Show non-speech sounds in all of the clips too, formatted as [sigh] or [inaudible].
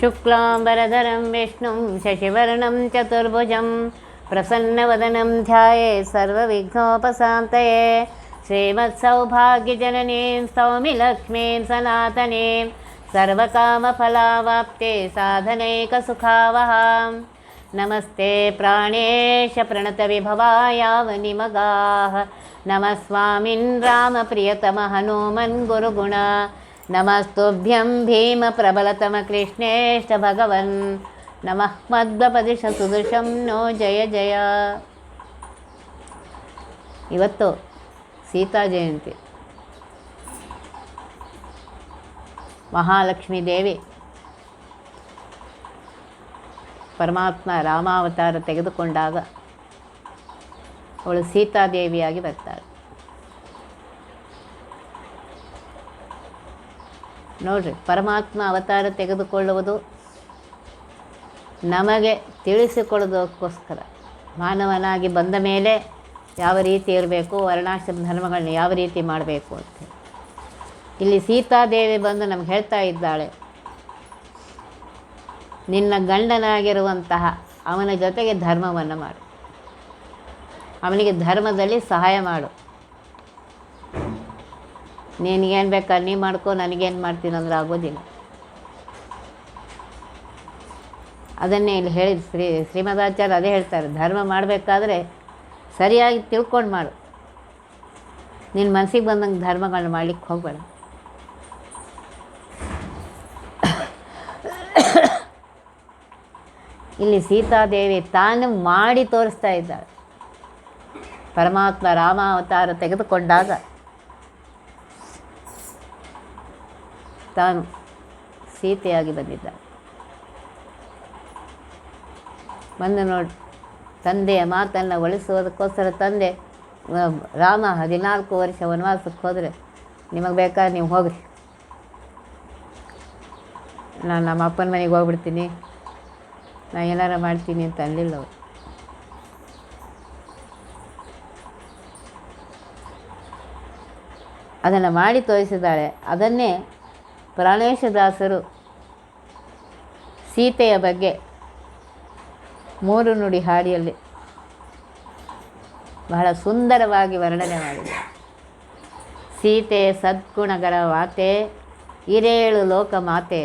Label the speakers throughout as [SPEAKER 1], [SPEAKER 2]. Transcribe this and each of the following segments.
[SPEAKER 1] शुक्लाम्बरधरं विष्णुं शशिवर्णं चतुर्भुजं प्रसन्नवदनं ध्याये सर्वविघ्नोपशान्तये श्रीमत्सौभाग्यजननीं सौमिलक्ष्मीं सनातनीं सर्वकामफलावाप्ते साधनैकसुखावहां नमस्ते प्राणेश प्रणतविभवायावनिमगाः नमः स्वामिन् रामप्रियतमः हनुमन् गुरुगुण नमस्तुभ्यं भीमप्रबलतमकृष्णेष्ट भगवन् नमः ಮಧ್ವಪದಿಶ ಸುದೃಶಂ ನೋ ಜಯ ಜಯ ಇವತ್ತು ಸೀತಾ ಜಯಂತಿ ಮಹಾಲಕ್ಷ್ಮೀ ದೇವಿ ಪರಮಾತ್ಮ ರಾಮಾವತಾರ ತೆಗೆದುಕೊಂಡಾಗ ಅವಳು ಸೀತಾದೇವಿಯಾಗಿ ಬರ್ತಾಳೆ ನೋಡ್ರಿ, ಪರಮಾತ್ಮ ಅವತಾರ ತೆಗೆದುಕೊಳ್ಳುವುದು ನಮಗೆ ತಿಳಿಸಿಕೊಳ್ಳೋದಕ್ಕೋಸ್ಕರ ಮಾನವನಾಗಿ ಬಂದ ಮೇಲೆ ಯಾವ ರೀತಿ ಇರಬೇಕು ವರ್ಣಾಶ್ರಮ ಧರ್ಮಗಳನ್ನ ಯಾವ ರೀತಿ ಮಾಡಬೇಕು ಅಂತ ಇಲ್ಲಿ ಸೀತಾದೇವಿ ಬಂದು ನಮ್ಗೆ ಹೇಳ್ತಾ ಇದ್ದಾಳೆ, ನಿನ್ನ ಗಂಡನಾಗಿರುವಂತಹ ಅವನ ಜೊತೆಗೆ ಧರ್ಮವನ್ನು ಮಾಡು. ಅವನಿಗೆ ಧರ್ಮದಲ್ಲಿ ಸಹಾಯ ಮಾಡು. ನಿನಗೇನು ಬೇಕು ನೀ ಮಾಡ್ಕೋ, ನನಗೇನು ಮಾಡ್ತೀನಂದ್ರೆ ಆಗೋದಿಲ್ಲ. ಅದನ್ನೇ ಇಲ್ಲಿ ಹೇಳಿದ ಶ್ರೀ, ಶ್ರೀಮದಾಚಾರ್ಯ ಅದೇ ಹೇಳ್ತಾರೆ, ಧರ್ಮ ಮಾಡಬೇಕಾದ್ರೆ ಸರಿಯಾಗಿ ತಿಳ್ಕೊಂಡು ಮಾಡು. ನಿನ್ನ ಮನಸ್ಸಿಗೆ ಬಂದಂಗೆ ಧರ್ಮಗಳನ್ನ ಮಾಡ್ಲಿಕ್ಕೆ ಹೋಗಬೇಡ. ಇಲ್ಲಿ ಸೀತಾದೇವಿ ತಾನು ಮಾಡಿ ತೋರಿಸ್ತಾ ಇದ್ದಾಳೆ. ಪರಮಾತ್ಮ ರಾಮ ಅವತಾರ ತೆಗೆದುಕೊಂಡಾಗ ತಾನು ಸೀತೆಯಾಗಿ ಬಂದಿದ್ದ. ಬಂದು ನೋಡಿ, ತಂದೆಯ ಮಾತನ್ನು ಒಳಿಸುವುದಕ್ಕೋಸ್ಕರ ತಂದೆ ರಾಮ ಹದಿನಾಲ್ಕು ವರ್ಷ ವನವಾಸಕ್ಕೆ ಹೋದರೆ ನಿಮಗೆ ಬೇಕಾದ್ರೆ ನೀವು ಹೋಗ್ರಿ. ನಾನು ನಮ್ಮ ಅಪ್ಪನ ಮನೆಗೆ ಹೋಗ್ಬಿಡ್ತೀನಿ. ನಾನು ಏನಾರ ಮಾಡ್ತೀನಿ ಅಂತ ಅಂದಿಲ್ಲ ಅವರು. ಅದನ್ನು ಮಾಡಿ ತೋರಿಸಿದ್ದಾಳೆ. ಅದನ್ನೇ ಪ್ರಾಣೇಶದಾಸರು ಸೀತೆಯ ಬಗ್ಗೆ ಮೂರು ನುಡಿ ಹಾಡಿಯಲ್ಲಿ ಬಹಳ ಸುಂದರವಾಗಿ ವರ್ಣನೆ ಮಾಡಿದೆ. ಸೀತೆ ಸದ್ಗುಣಗಳ ವಾತೆ ಇರೇಳು ಲೋಕ ಮಾತೆ,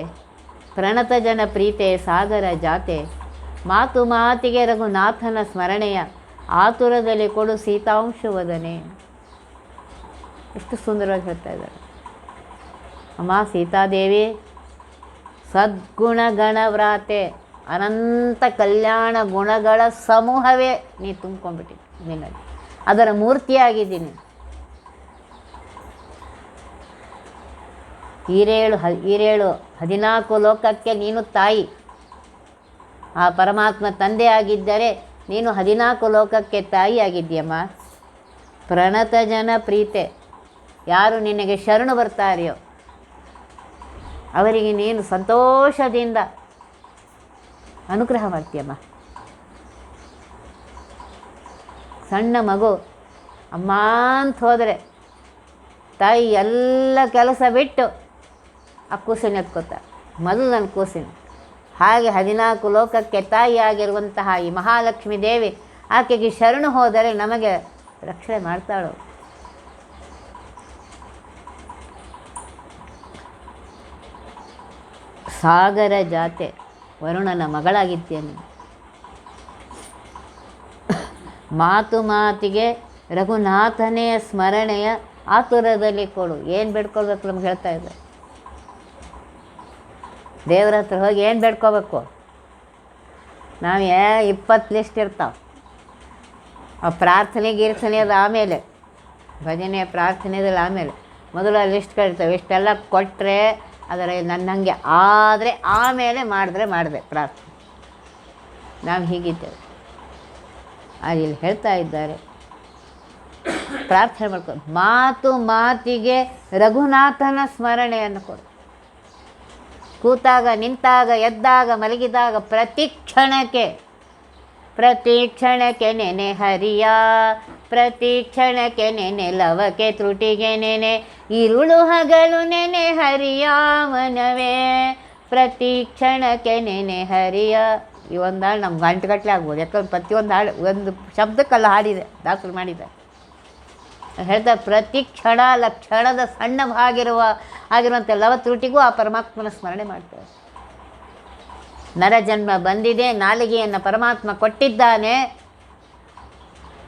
[SPEAKER 1] ಪ್ರಣತ ಜನ ಪ್ರೀತೆ ಸಾಗರ ಜಾತೆ, ಮಾತು ಮಾತಿಗೆ ರಘುನಾಥನ ಸ್ಮರಣೆಯ ಆತುರದಲ್ಲಿ ಕೊಡು ಸೀತಾಂಶವದನೆ ಎಷ್ಟು ಸುಂದರವಾಗಿ ಹೇಳ್ತಾ ಇದ್ದಾರೆ. ಅಮ್ಮ ಸೀತಾದೇವಿ ಸದ್ಗುಣಗಣವ್ರಾತೆ. ಅನಂತ ಕಲ್ಯಾಣ ಗುಣಗಳ ಸಮೂಹವೇ ನೀ ತುಂಬ್ಕೊಂಡ್ಬಿಟ್ಟಿ ನಿನ್ನಲ್ಲಿ. ಅದರ ಮೂರ್ತಿಯಾಗಿದ್ದೀನಿ. ಈರೇಳು ಹ ಈರೇಳು ಹದಿನಾಲ್ಕು ಲೋಕಕ್ಕೆ ನೀನು ತಾಯಿ. ಆ ಪರಮಾತ್ಮ ತಂದೆ ಆಗಿದ್ದರೆ ನೀನು ಹದಿನಾಲ್ಕು ಲೋಕಕ್ಕೆ ತಾಯಿ ಆಗಿದ್ದೀಯಮ್ಮ. ಪ್ರಣತ ಜನ ಪ್ರೀತೆ. ಯಾರು ನಿನಗೆ ಶರಣು ಬರ್ತಾರೆಯೋ ಅವರಿಗೆ ನೀನು ಸಂತೋಷದಿಂದ ಅನುಗ್ರಹ ಮಾಡ್ತೀಯಮ್ಮ. ಸಣ್ಣ ಮಗು, ಅಮ್ಮ ಅಂತ ಹೋದರೆ ತಾಯಿ ಎಲ್ಲ ಕೆಲಸ ಬಿಟ್ಟು ಆ ಕೂಸಿನ ಎತ್ಕೋತ. ಮೊದಲು ನನ್ನ ಕೂಸಿನ. ಹಾಗೆ ಹದಿನಾಲ್ಕು ಲೋಕಕ್ಕೆ ತಾಯಿಯಾಗಿರುವಂತಹ ಈ ಮಹಾಲಕ್ಷ್ಮೀ ದೇವಿ, ಆಕೆಗೆ ಶರಣು ಹೋದರೆ ನಮಗೆ ರಕ್ಷಣೆ ಮಾಡ್ತಾಳು? ಸಾಗರ ಜಾತೆ ವರುಣನ ಮಗಳಾಗಿದ್ದೇನೆ. ಮಾತು ಮಾತಿಗೆ ರಘುನಾಥನೆಯ ಸ್ಮರಣೆಯ ಆತುರದಲ್ಲಿ ಕೊಡು. ಏನು ಬೇಡ್ಕೊಳ್ಬೇಕು ನಮ್ಗೆ ಹೇಳ್ತಾ ಇದ್ದಾರೆ ದೇವ್ರ ಹತ್ರ ಹೋಗಿ ಏನು ಬೇಡ್ಕೋಬೇಕು ನಾವು ಏ ಇಪ್ಪತ್ತು ಲಿಸ್ಟ್ ಇರ್ತಾವೆ. ಆ ಪ್ರಾರ್ಥನೆ ಗೀರ್ಥನೆ ಅದು ಆಮೇಲೆ, ಭಜನೆ ಪ್ರಾರ್ಥನೆದಲ್ಲಿ ಆಮೇಲೆ ಮೊದಲು ಆ ಲಿಸ್ಟ್ ಕಳಿತಾವೆ. ಇಷ್ಟೆಲ್ಲ ಕೊಟ್ಟರೆ ಅದರ ನನ್ನಂಗೆ ಆದರೆ ಆಮೇಲೆ ಮಾಡಿದ್ರೆ ಮಾಡಿದೆ ಪ್ರಾರ್ಥನೆ. ನಾವು ಹೀಗಿದ್ದೇವೆ. ಇಲ್ಲಿ ಹೇಳ್ತಾ ಇದ್ದಾರೆ. ಪ್ರಾರ್ಥನೆ ಮಾಡ್ಕೊ, ಮಾತು ಮಾತಿಗೆ ರಘುನಾಥನ ಸ್ಮರಣೆಯನ್ನು ಕೊಡು. ಕೂತಾಗ ನಿಂತಾಗ ಎದ್ದಾಗ ಮಲಗಿದಾಗ ಪ್ರತಿ ಕ್ಷಣಕ್ಕೆ ಪ್ರತಿ ಕ್ಷಣಕ್ಕೆ ನೆನೆ ಹರಿಯ ಪ್ರತಿ ಕ್ಷಣಕ್ಕೆ ನೆನೆ ಲವಕ್ಕೆ ತ್ರುಟಿಗೆ ನೆನೆ, ಇರುಳು ಹಗಲು ನೆನೆ ಹರಿಯ ಮನವೇ ಪ್ರತಿ ಕ್ಷಣಕ್ಕೆ ನೆನೆ ಹರಿಯ. ಈ ಒಂದು ಹಾಳು ನಮ್ಗೆ ಗಂಟೆಗಟ್ಟಲೆ ಆಗ್ಬೋದು. ಯಾಕಂದ್ರೆ ಪ್ರತಿಯೊಂದು ಹಾಳು ಒಂದು ಶಬ್ದಕ್ಕೆಲ್ಲ ಹಾಡಿದೆ, ದಾಖಲು ಮಾಡಿದೆ. ಹೇಳ್ತಾರೆ ಪ್ರತಿ ಕ್ಷಣ ಅಲ್ಲ ಕ್ಷಣದ ಸಣ್ಣ ಆಗಿರುವ ಆಗಿರುವಂಥ ಲವತ್ರುಟಿಗೂ ಆ ಪರಮಾತ್ಮನ ಸ್ಮರಣೆ ಮಾಡ್ತಾರೆ ನರಜನ್ಮ ಬಂದಿದೆ, ನಾಲಿಗೆಯನ್ನು ಪರಮಾತ್ಮ ಕೊಟ್ಟಿದ್ದಾನೆ.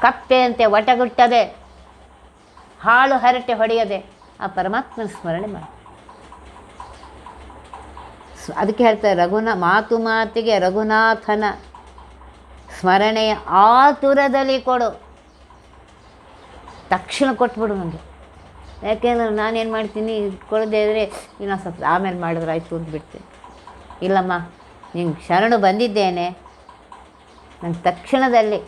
[SPEAKER 1] ಕಪ್ಪೆಯಂತೆ ಒಟಗುಟ್ಟದೆ, ಹಾಳು ಹರಟೆ ಹೊಡೆಯದೆ, ಆ ಪರಮಾತ್ಮನ ಸ್ಮರಣೆ ಮಾಡಿ. ಅದಕ್ಕೆ ಹೇಳ್ತಾರೆ, ರಘುನ, ಮಾತು ಮಾತಿಗೆ ರಘುನಾಥನ ಸ್ಮರಣೆಯ ಆತುರದಲ್ಲಿ ಕೊಡು. ತಕ್ಷಣ ಕೊಟ್ಬಿಡು ನನಗೆ ಯಾಕೆಂದ್ರೆ ನಾನೇನು ಮಾಡ್ತೀನಿ, ಕೊಡದೇ ಇದ್ದರೆ ಇನ್ನೊಂದು ಸ್ವಲ್ಪ ಆಮೇಲೆ ಮಾಡಿದ್ರೆ ಆಯಿತು ಅಂತ ಬಿಡ್ತೀನಿ. ಇಲ್ಲಮ್ಮ ನಿಂಗೆ ಶರಣು ಬಂದಿದ್ದೇನೆ. ನನ್ನ ತಕ್ಷಣದಲ್ಲಿ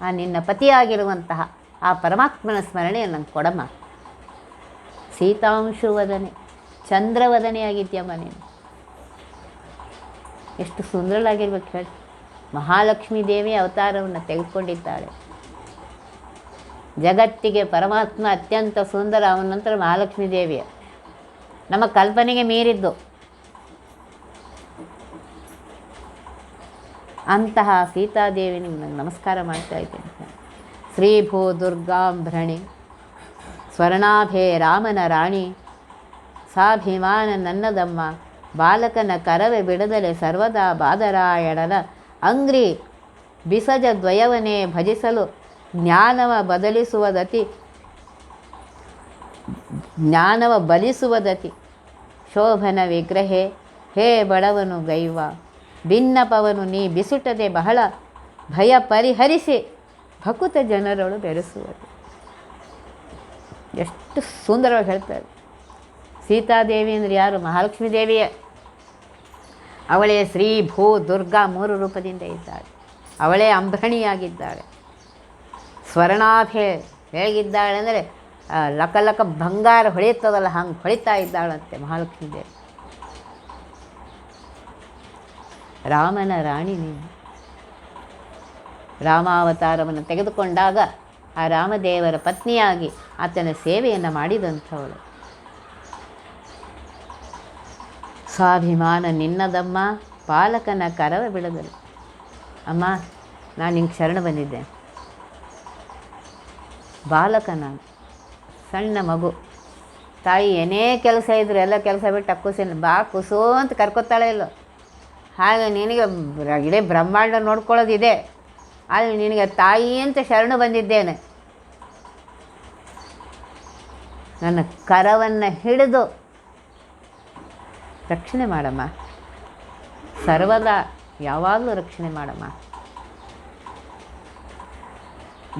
[SPEAKER 1] ಆ ನಿನ್ನ ಪತಿಯಾಗಿರುವಂತಹ ಆ ಪರಮಾತ್ಮನ ಸ್ಮರಣೆಯನ್ನು ನಂಗೆ ಕೊಡಮ್ಮ. ಸೀತಾಂಶುವದನೆ ಚಂದ್ರವದನೆ ಆಗಿದ್ಯಮ್ಮ ನೀನು. ಎಷ್ಟು ಸುಂದರಳಾಗಿರ್ಬೇಕು ಹೇಳಿ. ಮಹಾಲಕ್ಷ್ಮೀ ದೇವಿ ಅವತಾರವನ್ನು ತೆಗೆದುಕೊಂಡಿದ್ದಾಳೆ. ಜಗತ್ತಿಗೆ ಪರಮಾತ್ಮ ಅತ್ಯಂತ ಸುಂದರ, ಅವನ ನಂತರ ಮಹಾಲಕ್ಷ್ಮೀ ದೇವಿಯ. ನಮ್ಮ ಕಲ್ಪನೆಗೆ ಮೀರಿದ್ದು ಅಂತಹ ಸೀತಾದೇವಿ ನನಗೆ ನಮಸ್ಕಾರ ಮಾಡ್ತಾ ಇದ್ದೇನೆ. ಶ್ರೀ ಭೂ ದುರ್ಗಾಂಭ್ರಣಿ, ಸ್ವರ್ಣಾಭೆ ರಾಮನ ರಾಣಿ ಸಾಭಿಮಾನ ನನ್ನದಮ್ಮ, ಬಾಲಕನ ಕರವೆ ಬಿಡದಲೆ ಸರ್ವದಾ ಬಾದರಾಯಣನ ಅಂಗ್ರಿ, ಬಿಸಜ ದ್ವಯವನೇ ಭಜಿಸಲು ಜ್ಞಾನವ ಬದಲಿಸುವುದತಿ, ಜ್ಞಾನವ ಬಲಿಸುವುದತಿ, ಶೋಭನ ವಿಗ್ರಹೆ, ಹೇ ಬಡವನು ಗೈವ ಭಿನ್ನಪವನು ನೀ ಬಿಸುಟದೆ ಬಹಳ ಭಯ ಪರಿಹರಿಸಿ ಭಕುತ ಜನರಳು ಬೆರೆಸುವುದು ಎಷ್ಟು ಸುಂದರವಾಗಿ ಹೇಳ್ತಾರೆ. ಸೀತಾದೇವಿ ಅಂದರೆ ಯಾರು? ಮಹಾಲಕ್ಷ್ಮೀ ದೇವಿಯೇ. ಅವಳೇ ಶ್ರೀ ಭೂ ದುರ್ಗಾ ಮೂರು ರೂಪದಿಂದ ಇದ್ದಾಳೆ. ಅವಳೇ ಅಂಬ್ರಣಿಯಾಗಿದ್ದಾಳೆ ಸ್ವರ್ಣಾಭೆ ಹೇಗಿದ್ದಾಳೆ ಅಂದರೆ ಲಕ ಲಕ ಬಂಗಾರ ಹೊಳೆಯುತ್ತದಲ್ಲ, ಹಂಗೆ ಹೊಳಿತಾ ಇದ್ದಾಳಂತೆ ಮಹಾಲಕ್ಷ್ಮೀ ದೇವಿ. ರಾಮನ ರಾಣಿ ನೀನು. ರಾಮಾವತಾರವನ್ನು ತೆಗೆದುಕೊಂಡಾಗ ಆ ರಾಮದೇವರ ಪತ್ನಿಯಾಗಿ ಆತನ ಸೇವೆಯನ್ನು ಮಾಡಿದಂಥವಳು. ಸ್ವಾಭಿಮಾನ ನಿನ್ನದಮ್ಮ, ಪಾಲಕನ ಕರವ ಬಿಡದಲು ಅಮ್ಮ, ನಾನು ಹಿಂಗೆ ಶರಣ ಬಂದಿದ್ದೆ. ಬಾಲಕ ನಾನು ಸಣ್ಣ ಮಗು. ತಾಯಿ ಏನೇ ಕೆಲಸ ಇದ್ರೆ ಎಲ್ಲ ಕೆಲಸ ಬಿಟ್ಟು ಅಕ್ಕುಸಿನ ಬಾ ಕುಸು ಅಂತ ಕರ್ಕೊತಾಳೆ ಇಲ್ಲೋ. ಹಾಗೆ ನಿನಗೆ ಇಡೀ ಬ್ರಹ್ಮಾಂಡ ನೋಡ್ಕೊಳ್ಳೋದಿದೆ. ಆದರೆ ನಿನಗೆ ತಾಯಿ ಅಂತ ಶರಣು ಬಂದಿದ್ದೇನೆ. ನನ್ನ ಕರವನ್ನು ಹಿಡಿದು ರಕ್ಷಣೆ ಮಾಡಮ್ಮ. ಸರ್ವದಾ ಯಾವಾಗಲೂ ರಕ್ಷಣೆ ಮಾಡಮ್ಮ.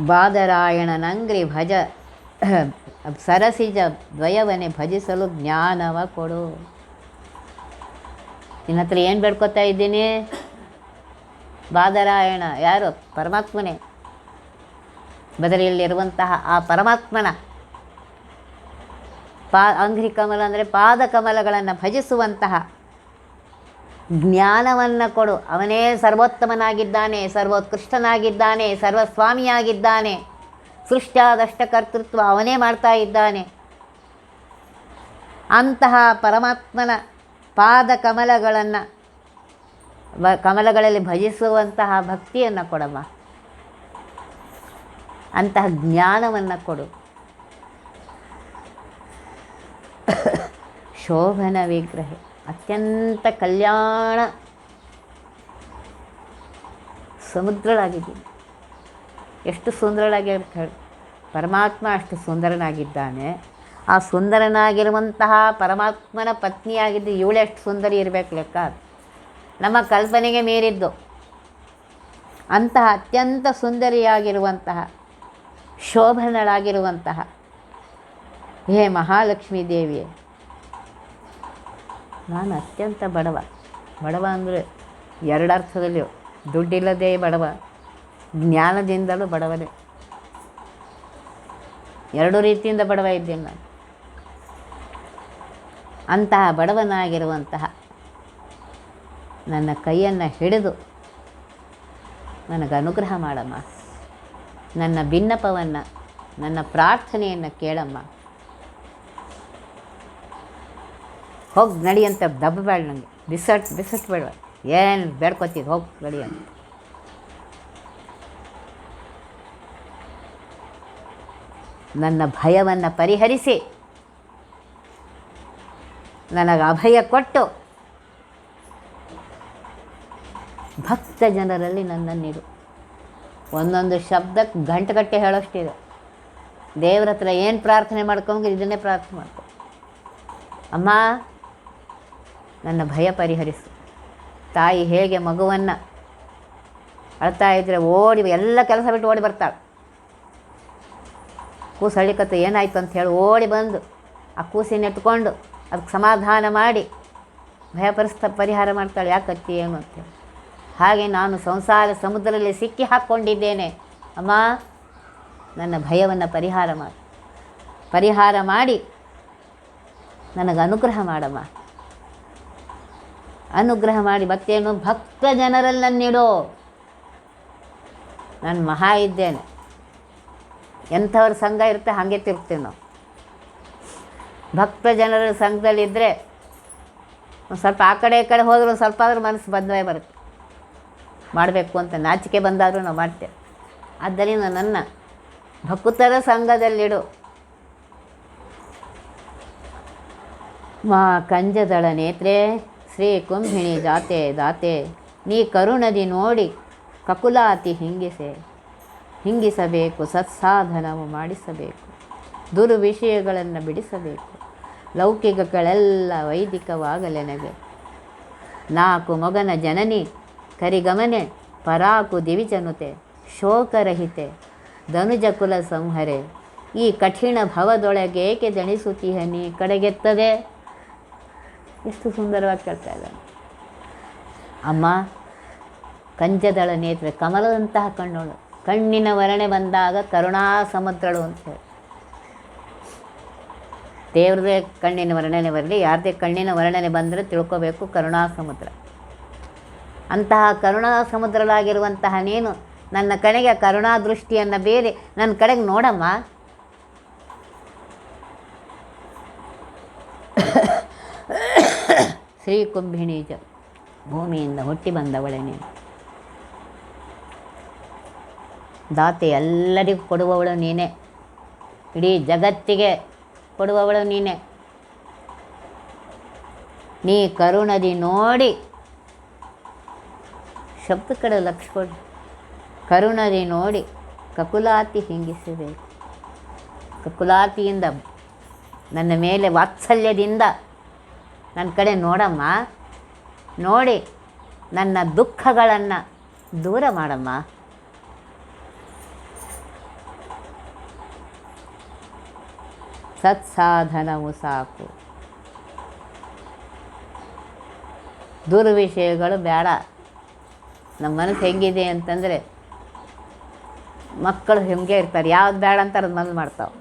[SPEAKER 1] ಬಾದರಾಯಣನಂಗ್ರಿ ಭಜ [clears throat] ಸರಸಿಜ ದ್ವಯವನೆ ಭಜಿಸಲು ಜ್ಞಾನವ ಕೊಡು. ನಿನ್ನ ಹತ್ರ ಏನು ಬೇಡ್ಕೊತಾ ಇದ್ದೀನಿ? ಬಾದರಾಯಣ, ಯಾರು? ಪರಮಾತ್ಮನೇ. ಬದರಿಯಲ್ಲಿರುವಂತಹ ಆ ಪರಮಾತ್ಮನ ಪಾ, ಅಂಗ್ರಿ ಕಮಲ ಅಂದರೆ ಪಾದ ಕಮಲಗಳನ್ನು ಭಜಿಸುವಂತಹ ಜ್ಞಾನವನ್ನು ಕೊಡು. ಅವನೇ ಸರ್ವೋತ್ತಮನಾಗಿದ್ದಾನೆ, ಸರ್ವೋತ್ಕೃಷ್ಟನಾಗಿದ್ದಾನೆ, ಸರ್ವಸ್ವಾಮಿಯಾಗಿದ್ದಾನೆ. ಸೃಷ್ಟಿಯಾದಷ್ಟ ಕರ್ತೃತ್ವ ಅವನೇ ಮಾಡ್ತಾ ಇದ್ದಾನೆ. ಅಂತಹ ಪರಮಾತ್ಮನ ಪಾದ ಕಮಲಗಳನ್ನು ಬ ಕಮಲಗಳಲ್ಲಿ ಭಜಿಸುವಂತಹ ಭಕ್ತಿಯನ್ನು ಕೊಡಮ್ಮ. ಅಂತಹ ಜ್ಞಾನವನ್ನು ಕೊಡು. ಶೋಭನ ವಿಗ್ರಹ, ಅತ್ಯಂತ ಕಲ್ಯಾಣ ಸಮುದ್ರಳಾಗಿದ್ದೀನಿ. ಎಷ್ಟು ಸುಂದರಳಾಗಿ ಪರಮಾತ್ಮ ಅಷ್ಟು ಸುಂದರನಾಗಿದ್ದಾನೆ. ಆ ಸುಂದರನಾಗಿರುವಂತಹ ಪರಮಾತ್ಮನ ಪತ್ನಿಯಾಗಿದ್ದು ಇವಳೆಷ್ಟು ಸುಂದರಿ ಇರಬೇಕು ಲೆಕ್ಕ. ನಮ್ಮ ಕಲ್ಪನೆಗೆ ಮೀರಿದ್ದು. ಅಂತಹ ಅತ್ಯಂತ ಸುಂದರಿಯಾಗಿರುವಂತಹ, ಶೋಭನಳಾಗಿರುವಂತಹ ಹೇ ಮಹಾಲಕ್ಷ್ಮೀ ದೇವಿಯೇ, ನಾನು ಅತ್ಯಂತ ಬಡವ. ಬಡವ ಅಂದರೆ ಅರ್ಥದಲ್ಲಿಯೋ ದುಡ್ಡಿಲ್ಲದೆ ಬಡವ, ಜ್ಞಾನದಿಂದಲೂ ಬಡವನೇ. ಎರಡು ರೀತಿಯಿಂದ ಬಡವ ಇದ್ದೇನೆ ನಾನು. ಅಂತಹ ಬಡವನಾಗಿರುವಂತಹ ನನ್ನ ಕೈಯನ್ನು ಹಿಡಿದು ನನಗೆ ಅನುಗ್ರಹ ಮಾಡಮ್ಮ. ನನ್ನ ಭಿನ್ನಪವನ್ನು ನನ್ನ ಪ್ರಾರ್ಥನೆಯನ್ನು ಕೇಳಮ್ಮ. ಹೋಗಿ ನಡಿ ಅಂತ ದಬ್ಬಬೇಡ ನನಗೆ ಬಿಸಟ್ ಬೇಡ ಏನು ಬೇಡ್ಕೊತೀವಿ ಹೋಗಿ ನಡಿ ಅಂತ. ನನ್ನ ಭಯವನ್ನು ಪರಿಹರಿಸಿ. ನನಗೆ ಅಭಯ ಕೊಟ್ಟು. ಭಕ್ತ ಜನರಲ್ಲಿ ನನ್ನನ್ನಿಡು. ಒಂದೊಂದು ಶಬ್ದಕ್ಕೆ ಗಂಟೆಗಟ್ಟೆ ಹೇಳೋಷ್ಟಿದೆ. ದೇವ್ರ ಹತ್ರ ಏನು ಪ್ರಾರ್ಥನೆ ಮಾಡ್ಕೊಂಡು ಇದನ್ನೇ ಪ್ರಾರ್ಥನೆ ಮಾಡ್ಕೊ. ಅಮ್ಮ, ನನ್ನ ಭಯ ಪರಿಹರಿಸು. ತಾಯಿ ಹೇಗೆ ಮಗುವನ್ನು ಅಳ್ತಾ ಇದ್ದರೆ ಓಡಿ ಎಲ್ಲ ಕೆಲಸ ಬಿಟ್ಟು ಓಡಿ ಬರ್ತಾಳೆ. ಕೂಸು ಹಳ್ಳಿಕತ್ತು ಏನಾಯ್ತು ಅಂತ ಹೇಳಿ ಓಡಿ ಬಂದು, ಆ ಕೂಸಿನ ಎತ್ಕೊಂಡು ಅದಕ್ಕೆ ಸಮಾಧಾನ ಮಾಡಿ ಭಯ ಪರಿಸ್ಥ ಪರಿಹಾರ ಮಾಡ್ತಾಳೆ, ಯಾಕತ್ತಿ ಏನು ಅಂತೇಳಿ ಹಾಗೆ ನಾನು ಸಂಸಾರ ಸಮುದ್ರದಲ್ಲಿ ಸಿಕ್ಕಿ ಹಾಕ್ಕೊಂಡಿದ್ದೇನೆ. ಅಮ್ಮ, ನನ್ನ ಭಯವನ್ನು ಪರಿಹಾರ ಮಾಡಿ. ಪರಿಹಾರ ಮಾಡಿ ನನಗೆ ಅನುಗ್ರಹ ಮಾಡಮ್ಮ. ಅನುಗ್ರಹ ಮಾಡಿ ಮತ್ತೇನು ಭಕ್ತ ಜನರಲ್ಲಿ ನನ್ನಿಡೋ. ನಾನು ಮಹಾ ಇದ್ದೇನೆ. ಎಂಥವ್ರ ಸಂಘ ಇರುತ್ತೆ, ಹಾಗೆ ತಿರುಗ್ತೀವಿ ನಾವು. ಭಕ್ತ ಜನರ ಸಂಘದಲ್ಲಿದ್ದರೆ ಒಂದು ಸ್ವಲ್ಪ ಆ ಕಡೆ ಈ ಕಡೆ ಹೋದರೂ ಸ್ವಲ್ಪ ಆದರೂ ಮನಸ್ಸು ಬಂದವೇ ಬರುತ್ತೆ. ಮಾಡಬೇಕು ಅಂತ ನಾಚಿಕೆ ಬಂದಾದರೂ ನಾವು ಮಾಡ್ತೇವೆ. ಆದ್ದರಿಂದ ನನ್ನ ಭಕ್ತರ ಸಂಘದಲ್ಲಿಡು ಮಾ ಕಂಜದಳ ನೇತ್ರೆ, ಶ್ರೀ ಕುಂಭಿಣಿ ಜಾತೆ ದಾತೆ, ನೀ ಕರುಣದಿ ನೋಡಿ ಕಕುಲಾತಿ ಹಿಂಗಿಸೆ. ಹಿಂಗಿಸಬೇಕು ಸತ್ಸಾಧನವು ಮಾಡಿಸಬೇಕು. ದುರ್ವಿಷಯಗಳನ್ನು ಬಿಡಿಸಬೇಕು. ಲೌಕಿಕಗಳೆಲ್ಲ ವೈದಿಕವಾಗಲೆನಗೆ ನಾಲ್ಕು ಮಗನ ಜನನಿ, ಕರಿಗಮನೆ, ಪರಾಕು ದಿವಿಜನುತೆ, ಶೋಕರಹಿತೆ ಧನುಜ ಕುಲ ಸಂಹರೆ. ಈ ಕಠಿಣ ಭವದೊಳಗೇಕೆ ದಣಿಸುತ್ತೀಯ ನೀ ಕಡೆಗೆತ್ತದೆ ಎಷ್ಟು ಸುಂದರವಾಗಿ ಕೇಳ್ತಾ ಇದ್ದಾನೆ. ಅಮ್ಮ, ಕಂಜದಳ ನೇತ್ರ ಕಮಲದಂತಹ ಕಣ್ಣೋಳು. ಕಣ್ಣಿನ ವರ್ಣೆ ಬಂದಾಗ ಕರುಣಾ ಸಮುದ್ರಳು ಅಂತ ಹೇಳಿ. ದೇವ್ರದೇ ಕಣ್ಣಿನ ವರ್ಣನೆ ಬರಲಿ, ಯಾರದೇ ಕಣ್ಣಿನ ವರ್ಣನೆ ಬಂದರೆ ತಿಳ್ಕೋಬೇಕು ಕರುಣಾ ಸಮುದ್ರ ಅಂತಹ ಕರುಣಾ ಸಮುದ್ರಲಾಗಿರುವಂತಹ ನೀನು ನನ್ನ ಕಡೆಗೆ ಕರುಣಾ ದೃಷ್ಟಿಯನ್ನು ಬೇರೆ ನನ್ನ ಕಡೆಗೆ ನೋಡಮ್ಮ. ಶ್ರೀ ಕುಂಭಿಣೀಜ, ಭೂಮಿಯಿಂದ ಹುಟ್ಟಿ ಬಂದವಳೆ ನೀನು. ದಾತೆ ಎಲ್ಲರಿಗೂ ಕೊಡುವವಳು ನೀನೇ. ಇಡೀ ಜಗತ್ತಿಗೆ ಕೊಡುವವಳು ನೀನೆ. ನೀ ಕರುಣದಿ ನೋಡಿ. ಶಬ್ದ ಕಡೆ ಲಕ್ಷ ಕೊಡಿ. ಕರುಣದಿ ನೋಡಿ. ಕಕುಲಾತಿ ಹಿಂಗಿಸಬೇಕು ಕಕುಲಾತಿಯಿಂದ ನನ್ನ ಮೇಲೆ ವಾತ್ಸಲ್ಯದಿಂದ ನನ್ನ ಕಡೆ ನೋಡಮ್ಮ. ನೋಡಿ ನನ್ನ ದುಃಖಗಳನ್ನು ದೂರ ಮಾಡಮ್ಮ. ಸತ್ಸಾಧನವು ಸಾಕು. ದುರ್ವಿಷಯಗಳು ಬೇಡ. ನಮ್ಮ ಮನಸ್ಸು ಹೆಂಗಿದೆ ಅಂತಂದರೆ ಮಕ್ಕಳು ಹೆಂಗೆ ಇರ್ತಾರೆ, ಯಾವ್ದು ಬೇಡ ಅಂತ ಅದು ಮನಸ್ಸು ಮಾಡ್ತಾವೆ.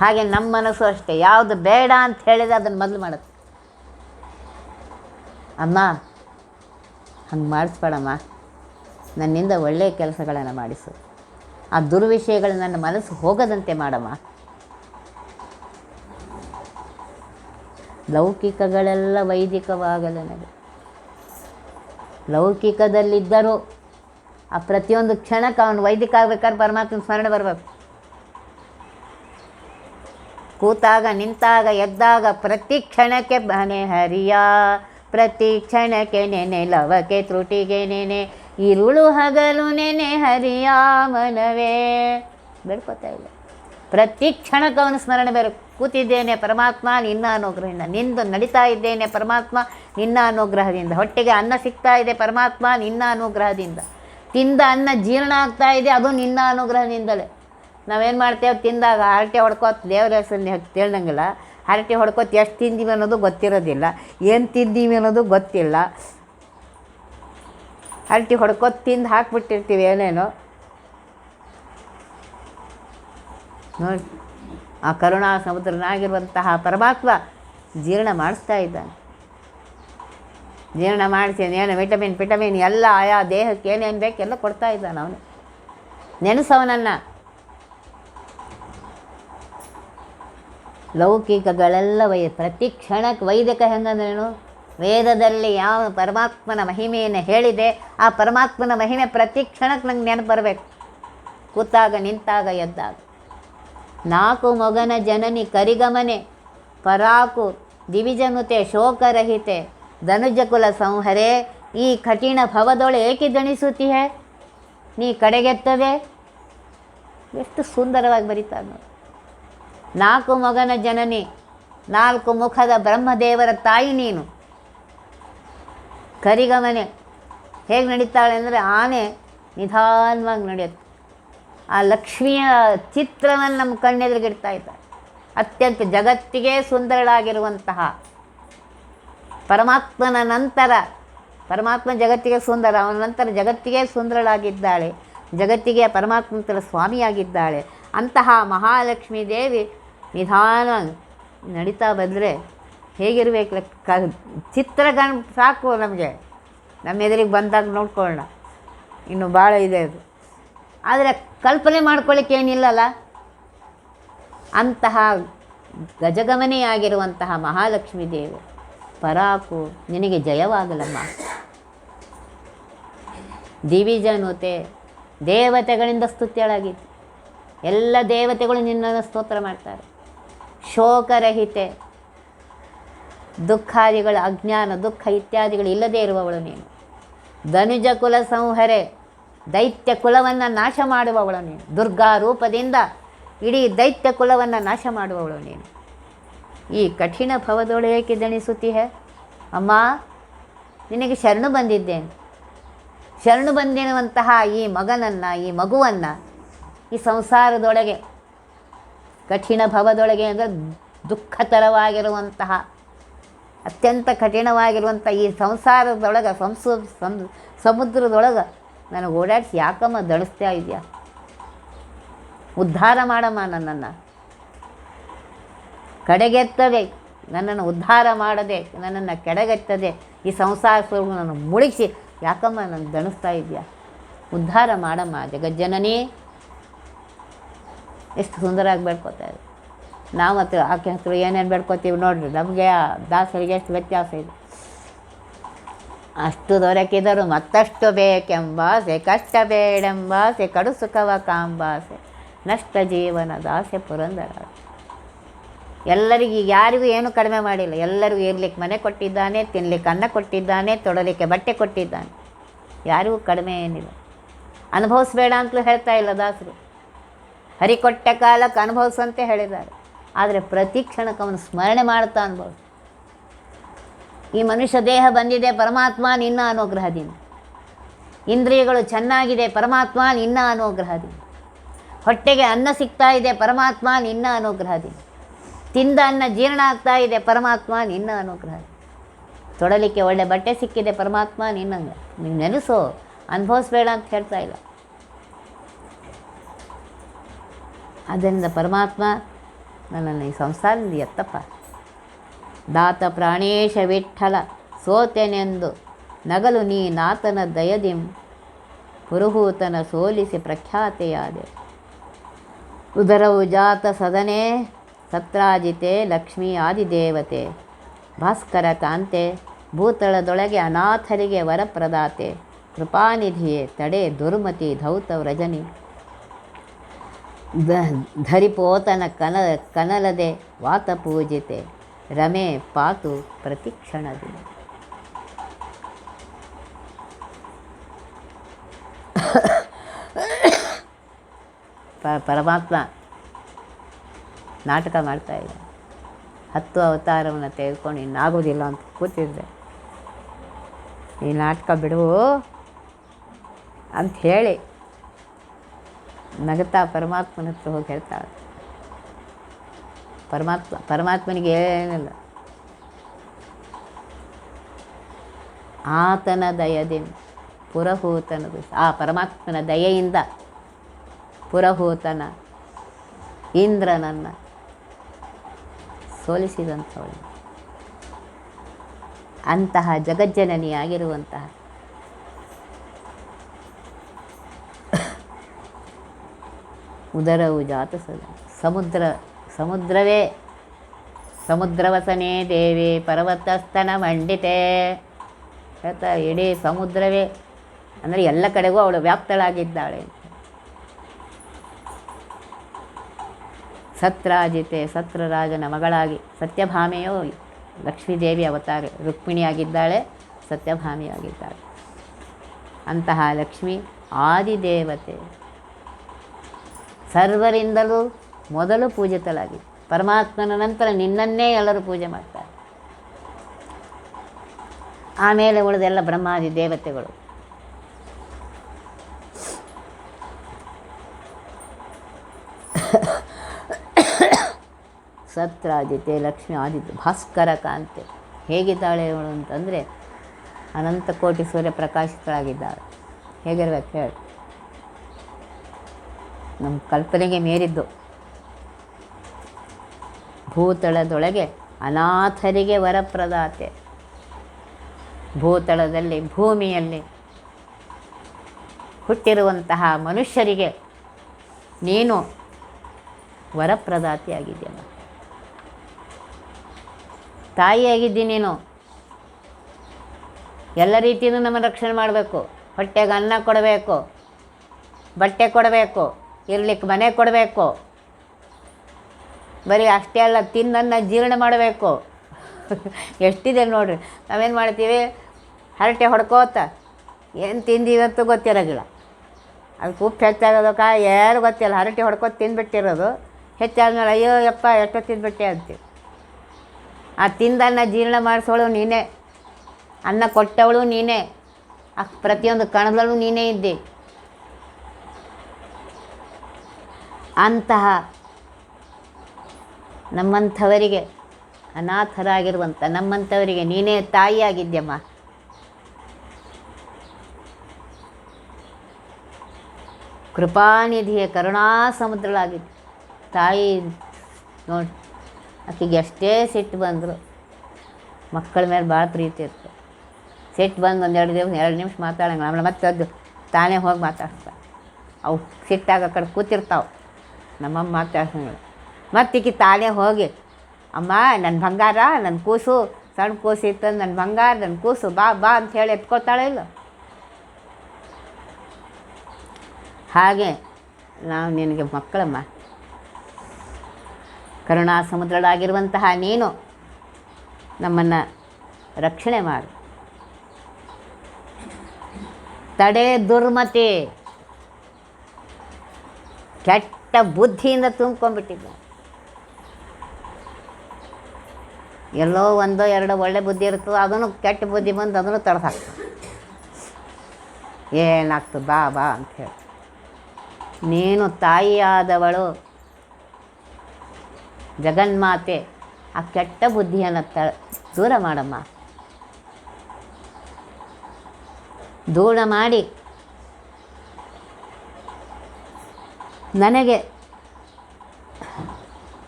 [SPEAKER 1] ಹಾಗೆ ನಮ್ಮ ಮನಸ್ಸು ಅಷ್ಟೇ, ಯಾವುದು ಬೇಡ ಅಂತ ಹೇಳಿದ್ರೆ ಅದನ್ನು ಮೊದಲು ಮಾಡುತ್ತೆ. ಅಮ್ಮ, ಹಂಗೆ ಮಾಡಿಸ್ಬೇಡಮ್ಮ. ನನ್ನಿಂದ ಒಳ್ಳೆಯ ಕೆಲಸಗಳನ್ನು ಮಾಡಿಸು. ಆ ದುರ್ವಿಷಯಗಳು ನನ್ನ ಮನಸ್ಸು ಹೋಗದಂತೆ ಮಾಡಮ್ಮ. ಲೌಕಿಕಗಳೆಲ್ಲ ವೈದಿಕವಾಗಲ್ಲ ನನಗೆ. ಲೌಕಿಕದಲ್ಲಿದ್ದರೂ ಆ ಪ್ರತಿಯೊಂದು ಕ್ಷಣಕ್ಕೆ ಅವನು ವೈದಿಕ ಆಗ್ಬೇಕಾದ್ರೆ ಪರಮಾತ್ಮನ ಸ್ಮರಣೆ ಬರಬೇಕು. ಕೂತಾಗ, ನಿಂತಾಗ, ಎದ್ದಾಗ ಪ್ರತಿ ಕ್ಷಣಕ್ಕೆ ಬನೆ ಹರಿಯ, ಪ್ರತಿ ಕ್ಷಣಕ್ಕೆ ನೆನೆ, ಲವಕ್ಕೆ ತ್ರುಟಿಗೆ ನೆನೆ ಇರುಳು ಹಗಲು ನೆನೆ ಹರಿಯ ಮನವೇ ಬೇಡ್ಕೋತಾ ಇಲ್ಲ. ಪ್ರತಿ ಕ್ಷಣಕ್ಕೆ ಸ್ಮರಣೆ ಬೇರೆ. ಕೂತಿದ್ದೇನೆ ಪರಮಾತ್ಮ, ನಿನ್ನ ಅನುಗ್ರಹದಿಂದ ನಿಂದು ನಡೀತಾ ಇದ್ದೇನೆ ಪರಮಾತ್ಮ, ನಿನ್ನ ಅನುಗ್ರಹದಿಂದ ಹೊಟ್ಟೆಗೆ ಅನ್ನ ಸಿಗ್ತಾ ಇದೆ ಪರಮಾತ್ಮ, ನಿನ್ನ ಅನುಗ್ರಹದಿಂದ ತಿಂದ ಅನ್ನ ಜೀರ್ಣ ಆಗ್ತಾ ಇದೆ, ಅದು ನಿನ್ನ ಅನುಗ್ರಹದಿಂದಲೇ ನಾವೇನು ಮಾಡ್ತೇವೆ? ತಿಂದಾಗ ಹರಟೆ ಹೊಡ್ಕೋತ, ದೇವರ ಹೆಸರನ್ನ ತಿಳ್ದಂಗಿಲ್ಲ, ಹರಟೆ ಹೊಡ್ಕೋತ ಎಷ್ಟು ತಿಂದೀವಿ ಅನ್ನೋದು ಗೊತ್ತಿರೋದಿಲ್ಲ. ಏನು ತಿಂದೀವಿ ಅನ್ನೋದು ಗೊತ್ತಿಲ್ಲ. ಹರಟೆ ಹೊಡ್ಕೋ ತಿಂದು ಹಾಕ್ಬಿಟ್ಟಿರ್ತೀವಿ ಏನೇನೋ. ನೋಡಿ, ಆ ಕರುಣಾ ಸಮುದ್ರನಾಗಿರುವಂತಹ ಪರಮಾತ್ಮ ಜೀರ್ಣ ಮಾಡಿಸ್ತಾ ಇದ್ದಾನೆ. ಜೀರ್ಣ ಮಾಡಿಸಿ ಏನು ವಿಟಮಿನ್ ಪಿಟಮಿನ್ ಎಲ್ಲ ಆಯಾ ದೇಹಕ್ಕೆ ಏನೇನು ಬೇಕೆಲ್ಲ ಕೊಡ್ತಾ ಇದ್ದಾನೆ ಅವನು. ನೆನೆಸವನನ್ನು. ಲೌಕಿಕಗಳೆಲ್ಲ ವೈ ಪ್ರತಿ ಕ್ಷಣಕ್ಕೆ ವೈದಿಕ ಹೆಂಗಂದ್ರೇನು? ವೇದದಲ್ಲಿ ಯಾವ ಪರಮಾತ್ಮನ ಮಹಿಮೆಯನ್ನು ಹೇಳಿದೆ, ಆ ಪರಮಾತ್ಮನ ಮಹಿಮೆ ಪ್ರತಿ ಕ್ಷಣಕ್ಕೆ ನಂಗೆ ನೆನಪು ಬರಬೇಕು. ಕೂತಾಗ, ನಿಂತಾಗ, ಎದ್ದಾಗ. ನಾಲ್ಕು ಮೊಗನ ಜನನಿ ಕರಿಗಮನೆ, ಪರಾಕು ದಿವಿಜನುತೆ ಶೋಕರಹಿತೆ, ಧನುಜಕುಲ ಸಂಹರೆ, ಈ ಕಠಿಣ ಭವದೊಳೆ ಏಕೆ ದಣಿಸುತ್ತೀಹೆ ನೀ ಕಡೆಗೆತ್ತದೆ? ಎಷ್ಟು ಸುಂದರವಾಗಿ ಬರೀತಾರೆ ನೋಡಿ. ನಾಲ್ಕು ಮಗನ ಜನನಿ, ನಾಲ್ಕು ಮುಖದ ಬ್ರಹ್ಮದೇವರ ತಾಯಿ ನೀನು. ಕರಿಗಮನೆ. ಹೇಗೆ ನಡೀತಾಳೆ ಅಂದರೆ ಆನೆ ನಿಧಾನವಾಗಿ ನಡೆಯುತ್ತೆ. ಆ ಲಕ್ಷ್ಮಿಯ ಚಿತ್ರವನ್ನು ನಮ್ಮ ಕಣ್ಣೆದುರಿಗಿಡ್ತಾ ಇದ್ದಾರೆ. ಅತ್ಯಂತ ಜಗತ್ತಿಗೆ ಸುಂದರಳಾಗಿರುವಂತಹ ಪರಮಾತ್ಮನ ನಂತರ, ಪರಮಾತ್ಮ ಜಗತ್ತಿಗೆ ಸುಂದರ, ಅವನ ನಂತರ ಜಗತ್ತಿಗೆ ಸುಂದರಳಾಗಿದ್ದಾಳೆ, ಜಗತ್ತಿಗೆ ಪರಮಾತ್ಮಂತರ ಸ್ವಾಮಿಯಾಗಿದ್ದಾಳೆ, ಅಂತಹ ಮಹಾಲಕ್ಷ್ಮೀ ದೇವಿ ನಿಧಾನ ನಡೀತಾ ಬಂದರೆ ಹೇಗಿರ್ಬೇಕು ಕ ಚಿತ್ರಗಣ ಸಾಕು ನಮಗೆ. ನಮ್ಮ ಎದುರಿಗೆ ಬಂದಾಗ ನೋಡ್ಕೊಳ್ಳೋಣ. ಇನ್ನು ಭಾಳ ಇದೆ ಅದು. ಆದರೆ ಕಲ್ಪನೆ ಮಾಡ್ಕೊಳ್ಳಿಕ್ಕೆ ಏನಿಲ್ಲಲ್ಲ? ಅಂತಹ ಗಜಗಮನೆಯಾಗಿರುವಂತಹ ಮಹಾಲಕ್ಷ್ಮೀ ದೇವಿ. ಪರಾಕು, ನಿನಗೆ ಜಯವಾಗಲಮ್ಮ. ದಿವಿಜನುತೆ ದೇವತೆಗಳಿಂದ ಸ್ತುತ್ಯಳಾಗಿತ್ತು ಎಲ್ಲ ದೇವತೆಗಳು ನಿನ್ನನ್ನು ಸ್ತೋತ್ರ ಮಾಡ್ತಾರೆ. ಶೋಕರಹಿತೆ ದುಃಖಾದಿಗಳ, ಅಜ್ಞಾನ, ದುಃಖ ಇತ್ಯಾದಿಗಳು ಇಲ್ಲದೇ ಇರುವವಳು ನೀನು. ಧನುಜ ಕುಲ ಸಂಹರೆ, ದೈತ್ಯ ಕುಲವನ್ನು ನಾಶ ಮಾಡುವವಳು ನೀನು. ದುರ್ಗಾ ರೂಪದಿಂದ ಇಡೀ ದೈತ್ಯ ಕುಲವನ್ನು ನಾಶ ಮಾಡುವವಳು ನೀನು. ಈ ಕಠಿಣ ಭವದೊಳಗೆ ದಣಿಸುತ್ತೀಹೆ ಅಮ್ಮ, ನಿನಗೆ ಶರಣು ಬಂದಿದ್ದೇನೆ. ಶರಣು ಬಂದಿರುವಂತಹ ಈ ಮಗನನ್ನು, ಈ ಮಗುವನ್ನು ಈ ಸಂಸಾರದೊಳಗೆ, ಕಠಿಣ ಭವದೊಳಗೆ ಅಂದರೆ ದುಃಖತರವಾಗಿರುವಂತಹ ಅತ್ಯಂತ ಕಠಿಣವಾಗಿರುವಂಥ ಈ ಸಂಸಾರದೊಳಗೆ, ಸಂಸ ಸಮುದ್ರದೊಳಗೆ ನನಗೆ ಓಡಾಡಿಸಿ ಯಾಕಮ್ಮ ದಣಿಸ್ತಾ ಇದೆಯಾ? ಉದ್ಧಾರ ಮಾಡಮ್ಮ ನನ್ನನ್ನು. ಕಡೆಗೆತ್ತದೆ, ನನ್ನನ್ನು ಉದ್ಧಾರ ಮಾಡದೆ, ನನ್ನನ್ನು ಕೆಡಗೆತ್ತದೆ, ಈ ಸಂಸಾರ ನನ್ನ ಮುಳುಗಿಸಿ, ಯಾಕಮ್ಮ ನನ್ನ ದಣಿಸ್ತಾ ಇದೆಯಾ? ಉದ್ಧಾರ ಮಾಡಮ್ಮ ಜಗಜ್ಜನನೇ. ಎಷ್ಟು ಸುಂದರವಾಗಿ ಬೇಡ್ಕೋತಾ ಇದೆ ನಾವು ಆಕೆ ಹತ್ರ ಏನೇನು ಬೇಡ್ಕೋತೀವಿ ನೋಡಿರಿ, ನಮಗೆ ದಾಸರಿಗೆ ಎಷ್ಟು ವ್ಯತ್ಯಾಸ ಇದೆ. ಅಷ್ಟು ದೊರಕಿದರು ಮತ್ತಷ್ಟು ಬೇಕೆಂಬಾಸೆ, ಕಷ್ಟ ಬೇಡೆಂಬಾಸೆ, ಕಡು ಸುಖವ ಕಾಂಬಾಸೆ, ನಷ್ಟ ಜೀವನ ದಾಸೆ ಪುರಂದರ. ಎಲ್ಲರಿಗೂ ಯಾರಿಗೂ ಏನು ಕಡಿಮೆ ಮಾಡಿಲ್ಲ ಎಲ್ಲರಿಗೂ ಇರ್ಲಿಕ್ಕೆ ಮನೆ ಕೊಟ್ಟಿದ್ದಾನೆ, ತಿನ್ಲಿಕ್ಕೆ ಅನ್ನ ಕೊಟ್ಟಿದ್ದಾನೆ, ತೊಡಲಿಕ್ಕೆ ಬಟ್ಟೆ ಕೊಟ್ಟಿದ್ದಾನೆ. ಯಾರಿಗೂ ಕಡಿಮೆ ಏನಿಲ್ಲ. ಅನುಭವಿಸ್ಬೇಡ ಅಂತಲೂ ಹೇಳ್ತಾ ಇಲ್ಲ ದಾಸರು. ಹರಿಕೊಟ್ಟ ಕಾಲಕ್ಕೆ ಅನುಭವಿಸಂತೆ ಹೇಳಿದ್ದಾರೆ. ಆದರೆ ಪ್ರತಿ ಕ್ಷಣಕ್ಕೆ ಅವನು ಸ್ಮರಣೆ ಮಾಡ್ತಾ ಅನ್ಬೋದು. ಈ ಮನುಷ್ಯ ದೇಹ ಬಂದಿದೆ, ಪರಮಾತ್ಮ ನಿನ್ನ ಅನುಗ್ರಹದಿಂದ ಇಂದ್ರಿಯಗಳು ಚೆನ್ನಾಗಿದೆ, ಪರಮಾತ್ಮ ನಿನ್ನ ಅನುಗ್ರಹದಿಂದ ಹೊಟ್ಟೆಗೆ ಅನ್ನ ಸಿಗ್ತಾ ಇದೆ, ಪರಮಾತ್ಮ ನಿನ್ನ ಅನುಗ್ರಹದಿಂದ ತಿಂದ ಅನ್ನ ಜೀರ್ಣ ಆಗ್ತಾ ಇದೆ, ಪರಮಾತ್ಮ ನಿನ್ನ ಅನುಗ್ರಹ ತೊಡಲಿಕ್ಕೆ ಒಳ್ಳೆ ಬಟ್ಟೆ ಸಿಕ್ಕಿದೆ, ಪರಮಾತ್ಮ ನಿನ್ನಂಗೆ. ನೀವು ನೆನೆಸು, ಅನುಭವಿಸ್ಬೇಡ ಅಂತ ಹೇಳ್ತಾ ಇಲ್ಲ. ಆದ್ದರಿಂದ ಪರಮಾತ್ಮ ನನ್ನನ್ನು ಈ ಸಂಸಾರದಿಂದ ಎತ್ತಪ್ಪ. ದಾತ ಪ್ರಾಣೇಶ ವಿಠಲ, ಸೋತೆನೆಂದು ನಗಲು ನೀ ನಾತನ ದಯದಿಂ ಪುರುಹೂತನ ಸೋಲಿಸಿ ಪ್ರಖ್ಯಾತೆಯಾದೆ. ಉದರವು ಜಾತ ಸದನೆ, ಸತ್ರಾಜಿತೆ ಲಕ್ಷ್ಮೀ ಆದಿದೇವತೆ. ಭಾಸ್ಕರ ಕಾಂತೆ, ಭೂತಳದೊಳಗೆ ಅನಾಥರಿಗೆ ವರಪ್ರದಾತೆ. ಕೃಪಾನಿಧಿಯೇ ತಡೆ ದುರ್ಮತಿ ಧೌತ ರಜನಿ ದ ಧರಿಪೋತನ ಕನ ಕನಲದೆ ವಾತ ಪೂಜಿತೆ. ರಮೆ ಪಾತು ಪ್ರತಿಕ್ಷಣದಿ ಪರಮಾತ್ಮ ನಾಟಕ ಮಾಡ್ತಾ ಇದ್ದ ಹತ್ತು ಅವತಾರವನ್ನು ತೆಗೆದುಕೊಂಡು ಇನ್ನಾಗೋದಿಲ್ಲ ಅಂತ ಕೂತಿದ್ದೆ ಈ ನಾಟಕ ಬಿಡು ಅಂತ ಹೇಳಿ ನಗುತ್ತಾ ಪರಮಾತ್ಮನ ಹತ್ರ ಹೋಗಿ ಹೇಳ್ತಾಳೆ. ಪರಮಾತ್ಮ, ಪರಮಾತ್ಮನಿಗೆ ಏನಿಲ್ಲ. ಆತನ ದಯದಿಂದ ಪುರಹೂತನದು ಆ ಪರಮಾತ್ಮನ ದಯೆಯಿಂದ ಪುರಹೂತನ ಇಂದ್ರನನ್ನು ಸೋಲಿಸಿದಂಥವಳು. ಅಂತಹ ಜಗಜ್ಜನನಿಯಾಗಿರುವಂತಹ ಉದರವು ಜಾತ ಸಮುದ್ರ, ಸಮುದ್ರವೇ. ಸಮುದ್ರವಸನೇ ದೇವಿ ಪರ್ವತಸ್ತನ ಮಂಡಿತೆ. ಹೇಳ್ತಾ ಇಡೀ ಸಮುದ್ರವೇ. ಅಂದರೆ ಎಲ್ಲ ಕಡೆಗೂ ಅವಳು ವ್ಯಾಪ್ತಳಾಗಿದ್ದಾಳೆ. ಸತ್ರಾಜಿತೆ, ಸತ್ರರಾಜನ ಮಗಳಾಗಿ ಸತ್ಯಭಾಮೆಯು ಲಕ್ಷ್ಮೀದೇವಿ ಅವತಾರ, ರುಕ್ಮಿಣಿಯಾಗಿದ್ದಾಳೆ, ಸತ್ಯಭಾಮಿಯಾಗಿದ್ದಾಳೆ. ಅಂತಹ ಲಕ್ಷ್ಮಿ ಆದಿದೇವತೆ. ಸರ್ವರಿಂದಲೂ ಮೊದಲು ಪೂಜಿತಳಾಗಿ ಪರಮಾತ್ಮನ ನಂತರ ನಿನ್ನನ್ನೇ ಎಲ್ಲರೂ ಪೂಜೆ ಮಾಡ್ತಾರೆ. ಆಮೇಲೆ ಉಳಿದೆಲ್ಲ ಬ್ರಹ್ಮಾದಿ ದೇವತೆಗಳು. ಸತ್ರಾದಿತ್ಯ, ಲಕ್ಷ್ಮಿ, ಆದಿತ್ಯ, ಭಾಸ್ಕರ ಕಾಂತೆ. ಹೇಗಿದ್ದಾಳೆ ಅವಳು ಅಂತಂದರೆ ಅನಂತ ಕೋಟಿ ಸೂರ್ಯ ಪ್ರಕಾಶಿತಳಾಗಿದ್ದಾಳೆ ಹೇಗಿರ್ಬೇಕು ಹೇಳಿ. ನಮ್ಮ ಕಲ್ಪನೆಗೆ ಮೀರಿದ್ದು. ಭೂತಳದೊಳಗೆ ಅನಾಥರಿಗೆ ವರಪ್ರದಾತೆ. ಭೂತಳದಲ್ಲಿ ಭೂಮಿಯಲ್ಲಿ ಹುಟ್ಟಿರುವಂತಹ ಮನುಷ್ಯರಿಗೆ ನೀನು ವರಪ್ರದಾತಿಯಾಗಿದ್ದೀಯ. ತಾಯಿಯಾಗಿದ್ದಿ ನೀನು. ಎಲ್ಲ ರೀತಿಯೂ ನಮ್ಮ ರಕ್ಷಣೆ ಮಾಡಬೇಕು. ಹೊಟ್ಟೆಗೆ ಅನ್ನ ಕೊಡಬೇಕು. ಬಟ್ಟೆ ಕೊಡಬೇಕು. ಇರ್ಲಿಕ್ಕೆ ಮನೆ ಕೊಡಬೇಕು. ಬರೀ ಅಷ್ಟೇ ಅಲ್ಲ ತಿನ್ನನ್ನು ಜೀರ್ಣ ಮಾಡಬೇಕು. ಎಷ್ಟಿದೆ ನೋಡ್ರಿ, ನಾವೇನು ಮಾಡ್ತೀವಿ? ಹರಟೆ ಹೊಡ್ಕೋತ, ಏನು ತಿಂದೀವಂತೂ ಗೊತ್ತಿರೋದಿಲ್ಲ ಅದಕ್ಕೆ ಉಪ್ಪು ಹೆಚ್ಚಾಗೋದಕ್ಕೆ ಯಾರು ಗೊತ್ತಿಲ್ಲ, ಹರಟೆ ಹೊಡ್ಕೋತ ತಿಂದುಬಿಟ್ಟಿರೋದು. ಹೆಚ್ಚಾದ್ಮೇಲೆ, ಅಯ್ಯೋ, ಯಪ್ಪ, ಎಷ್ಟೋ ತಿಂದ್ಬಿಟ್ಟೆ ಅಂತೀವಿ. ಆ ತಿಂದನ್ನು ಜೀರ್ಣ ಮಾಡಿಸೋಳು ನೀನೇ. ಅನ್ನ ಕೊಟ್ಟವಳು ನೀನೇ. ಆ ಪ್ರತಿಯೊಂದು ಕಣದಲ್ಲೂ ನೀನೇ ಇದ್ದಿ. ಅಂತಹ ನಮ್ಮಂಥವರಿಗೆ, ಅನಾಥರಾಗಿರುವಂಥ ನಮ್ಮಂಥವರಿಗೆ ನೀನೇ ತಾಯಿಯಾಗಿದ್ಯಮ್ಮ. ಕೃಪಾನಿಧಿಯ ಕರುಣಾ ಸಮುದ್ರಳಾಗಿತ್ತು ತಾಯಿ ನೋಡಿ, ಆಕೆಗೆ ಎಷ್ಟೇ ಸಿಟ್ಟು ಬಂದರು. ಮಕ್ಕಳ ಮೇಲೆ ಭಾಳ ಪ್ರೀತಿ ಇತ್ತು. ಸಿಟ್ಟು ಬಂದು ಒಂದೆರಡು ದಿವಸ, ಎರಡು ನಿಮಿಷ ಮಾತಾಡೋಂಗಿಲ್ಲ. ಆಮೇಲೆ ಮತ್ತೆ ಅದು ತಾನೇ ಹೋಗಿ ಮಾತಾಡ್ತಾ ಅವು ಸಿಟ್ಟಾಗ ಕಡೆ ಕೂತಿರ್ತಾವೆ. ನಮ್ಮಮ್ಮ ಮಾತಾಡ್ಸಂಗಿಲ್ಲ ಮತ್ತೆ ಈಕಿ ತಾನೇ ಹೋಗಿ, ಅಮ್ಮ ನನ್ನ ಬಂಗಾರ ನನ್ನ ಕೂಸು ಸಣ್ಣ ಕೂಸು ಇತ್ತು ನನ್ನ ಬಂಗಾರ ನನ್ನ ಕೂಸು, ಬಾ ಬಾ ಅಂತ ಹೇಳಿ ಎತ್ಕೊಳ್ತಾಳೆ ಇಲ್ಲ? ಹಾಗೆ ನಾವು ನಿನಗೆ ಮಕ್ಕಳಮ್ಮ. ಕರುಣಾ ಸಮುದ್ರಳಾಗಿರುವಂತಹ ನೀನು ನಮ್ಮನ್ನು ರಕ್ಷಣೆ ಮಾಡು. ತಡೆ ದುರ್ಮತಿ. ಕೆಟ್ಟ ಬುದ್ಧಿಯಿಂದ ತುಂಬ್ಕೊಂಡ್ಬಿಟ್ಟಿದ್ದ ಎಲ್ಲೋ ಒಂದೋ ಎರಡೋ ಒಳ್ಳೆ ಬುದ್ಧಿ ಇರ್ತದೆ ಅದನ್ನು ಕೆಟ್ಟ ಬುದ್ಧಿ ಬಂದು ಅದನ್ನು ತಡ್ದು ಹಾಕ್ತದೆ ಏನಾಗ್ತದೆ ಬಾ ಬಾ ಅಂತ ಹೇಳಿ. ನೀನು ತಾಯಿಯಾದವಳು ಜಗನ್ಮಾತೆ, ಆ ಕೆಟ್ಟ ಬುದ್ಧಿಯನ್ನು ತ, ದೂರ ಮಾಡಮ್ಮ. ದೂರ ಮಾಡಿ ನನಗೆ